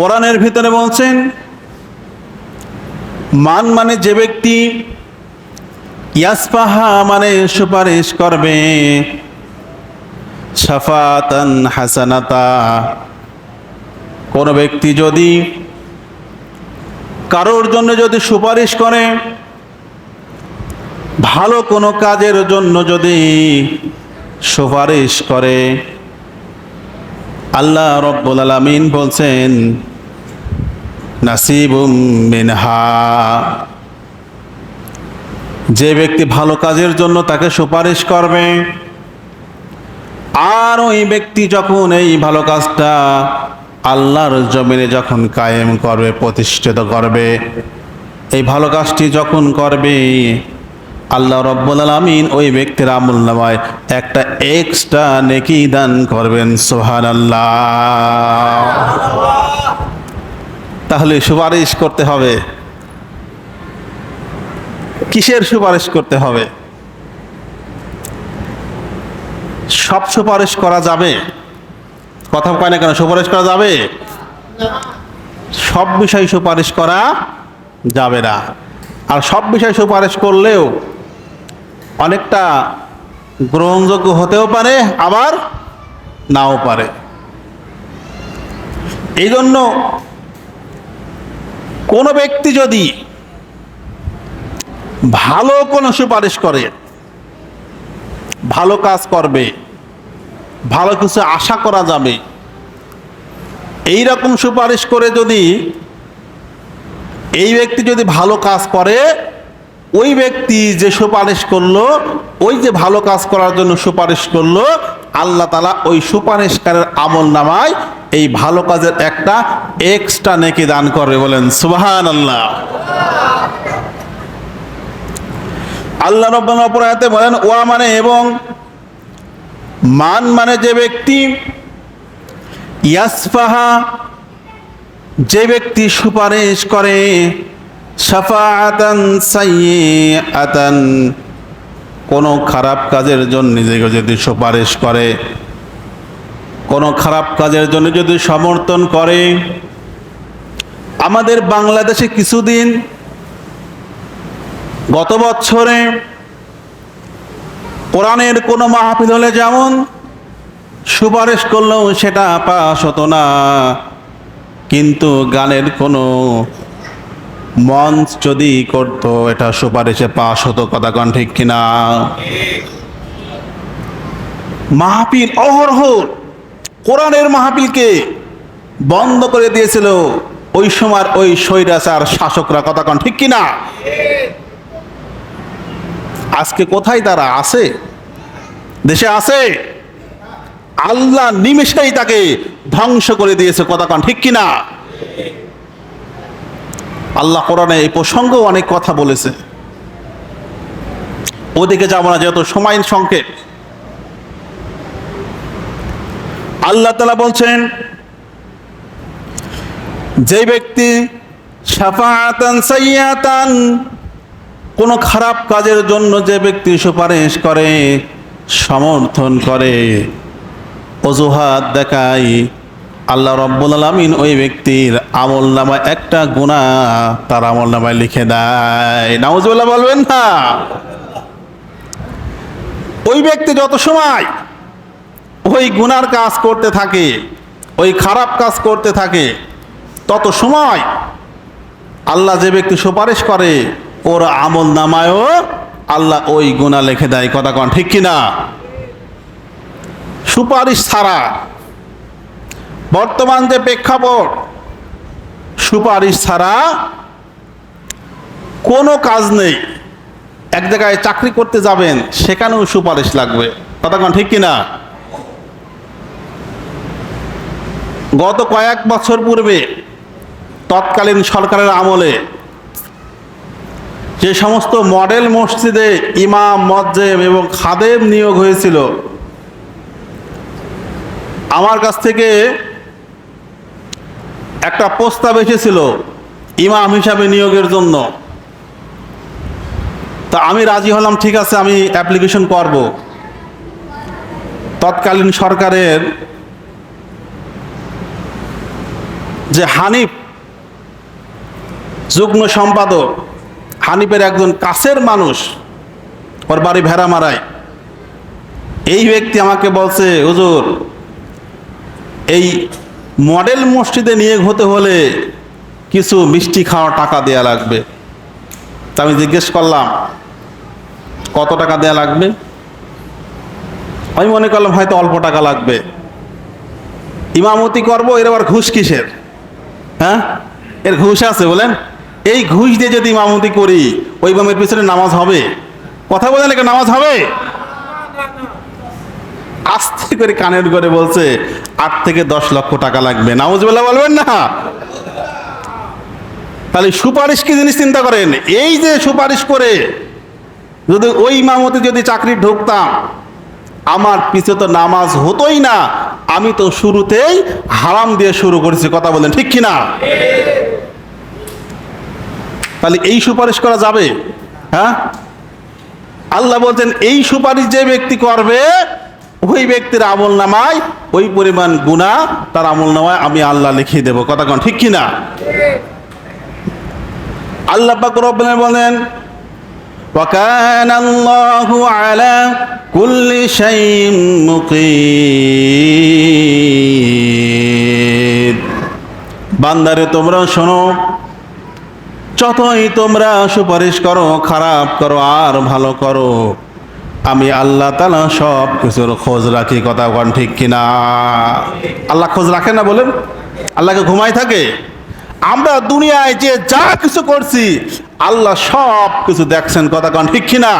কোরআনের ভিতরে বলছেন, মান মানে যে ব্যক্তি ইয়াসপাহা মানে সুপারিশ করবে সাফাতান হাসানাতা। কোন ব্যক্তি যদি কারোর জন্য যদি সুপারিশ করে, ভালো কোনো কাজের জন্য যদি সুপারিশ করে, আল্লাহ রব্বুল আলামিন বলছেন নাসিবুম মিনহা। যে ব্যক্তি ভালো কাজের জন্য তাকে সুপারিশ করবে, আর ওই ব্যক্তি যখন এই ভালো কাজটা আল্লাহর জমিনে যখন কায়েম করবে, প্রতিষ্ঠিত করবে, এই ভালো কাজটি যখন করবে, আল্লাহ রব্বুল আলমিন ওই ব্যক্তির আমল নামায় একটা এক্সট্রা নেকি দান করবেন সোহান আল্লাহ তাহলে সুপারিশ করতে হবে। কিসের সুপারিশ করতে হবে? সব সুপারিশ করা যাবে? কথা কয় না কেন সুপারিশ করা যাবে? সব বিষয় সুপারিশ করা যাবে না। আর সব বিষয় সুপারিশ করলেও অনেকটা গ্রহণযোগ্য হতেও পারে, আবার নাও পারে। এই জন্য কোনো ব্যক্তি যদি ভালো কোনো সুপারিশ করে, ভালো কাজ করবে, ভালো কিছু আশা করা যাবে, এই রকম সুপারিশ করে যদি এই ব্যক্তি যদি ভালো কাজ করে, ওই ব্যক্তি যে সুপারিশ করল, ওই যে ভালো কাজ করার জন্য সুপারিশ করল, আল্লাহ তালা ওই সুপারিশকারের আমল নামায় এই ভালো কাজের একটা এক্সট্রা নেকি দান করবে, বলেন সুবাহান আল্লাহ আল্লাহ রব্বানা অপরাধে বলেন, ওয়া মানে এবং মান মানে যে ব্যক্তি ইয়াসফাহা, যে ব্যক্তি সুপারিশ করে সাফাআতান সাইয়্যাতান, কোনো খারাপ কাজের জন্য নিজেকে যদি সুপারিশ করে কোনো খারাপ কাজের জন্য যদি সমর্থন করে। আমাদের বাংলাদেশে কিছুদিন গত বছরে কোরআনের কোনো মাহফিল হলে যেমন সুপারিশ করলেও সেটা পাশ হতো না, কিন্তু গানের কোনো মঞ্চ যদি করতো, এটা সুপারিশে পাশ হতো, কথা কন ঠিক কিনা? মাহফিল অহরহ কোরআনের মাহফিলকে বন্ধ করে দিয়েছিল ওই সময় ওই স্বৈরাচার শাসকরা। কথা কন, ঠিক কিনা? আজকে কোথায় তারা? আছে? দেশে আছে? আল্লাহ নিমেষেই তাকে ধ্বংস করে দিয়েছে। কথা কন, ঠিক কিনা? আল্লাহ কোরআনে এই প্রসঙ্গ অনেক কথা বলেছে। ওদিকে যাব না, যেহেতু সময় সংকেত। আল্লাহ তালা বলছেন যে ব্যক্তি সাফাতান সাইয়াতান কোনো খারাপ কাজের জন্য যে ব্যক্তি সুপারিশ করে, সমর্থন করে, অজুহাত দেখায়, আল্লাহ রব্বুল আলমিন ওই ব্যক্তির আমল নামায় একটা গুণা তার আমল নামায় লিখে দেয়। নাউজুল্লাহ বলবেন না। ওই ব্যক্তি যত সময় ওই গুনার কাজ করতে থাকে, ওই খারাপ কাজ করতে থাকে, তত সময় আল্লাহ যে ব্যক্তি সুপারিশ করে, ওর আমল নামায়ও আল্লাহ ওই গুণা লিখে দেয়, কথা কন ঠিক কিনা? সুপারিশ ছাড়া বর্তমান যে প্রেক্ষাপট, সুপারিশ ছাড়া কোনো কাজ নেই। এক জায়গায় চাকরি করতে যাবেন, সেখানেও সুপারিশ লাগবে, কথা কন ঠিক কিনা? গত কয়েক বছর পূর্বে তৎকালীন সরকারের আমলে যে সমস্ত মডেল মসজিদে ইমাম মজ্জেম এবং খাদেম নিয়োগ হয়েছিল, আমার কাছ থেকে একটা প্রস্তাব এসেছিল ইমাম হিসাবে নিয়োগের জন্য। তা আমি রাজি হলাম, ঠিক আছে, আমি অ্যাপ্লিকেশন করব। তৎকালীন সরকারের যে হানিফ, যুগ্ম সম্পাদক, হানিফের একজন কাছের মানুষ, ওর বাড়ি ভেড়া মারায় এই ব্যক্তি আমাকে বলছে, হুজুর, এই মডেল মসজিদে নিয়ে হতে হলে কিছু মিষ্টি খাওয়া টাকা দেয়া লাগবে। তা আমি জিজ্ঞেস করলাম, কত টাকা দেয়া লাগবে? আমি মনে করলাম, হয়তো অল্প টাকা লাগবে। ইমামতি করব, এর আবার ঘুষ কিসের? হ্যাঁ? এর ঘুষ আছে বলেন? এই ঘুষ দিয়ে যদি ইমামতি করি, ওই ইমামের পিছনে নামাজ হবে? কথা বলেন একটা নামাজ হবে? আস্তে করে কানের করে বলছে, আট থেকে দশ লক্ষ টাকা লাগবে। নামাজবেলা বলবেন না? তাহলে সুপারিশ কি জিনিস চিন্তা করেন? এই যে সুপারিশ করে যদি ওই ইমামতি যদি চাকরি ঢুকতাম আমার পিছে তো নামাজ হতোই না। আমি তো শুরুতেই হারাম দিয়ে শুরু করেছি, কথা বলেন, ঠিক কিনা? তাহলে এই সুপারিশ করা যাবে? হ্যাঁ? আল্লাহ বলছেন, এই সুপারিশ যে ব্যক্তি করবে, ওই ব্যক্তির আমল নামায় ওই পরিমাণ গুণা তার আমল নামায় আমি আল্লাহ লিখিয়ে দেবো। কথা কন, ঠিক কিনা? আল্লাহ বলেন وكان الله على كل شيء مقيت বান্দারে তোমরা শোনো যতই তোমরা সুপারিশ করো খারাপ করো আর ভালো করো আমি আল্লাহ তালা সব কিছুর খোঁজ রাখি কথা কন ঠিক কিনা আল্লাহ খোঁজ রাখে না বলেন আল্লাহকে ঘুমাই থাকে আমরা দুনিয়ায় যে যা কিছু করছি আল্লাহ সব কিছু দেখছেন কথা কন ঠিক কিনা?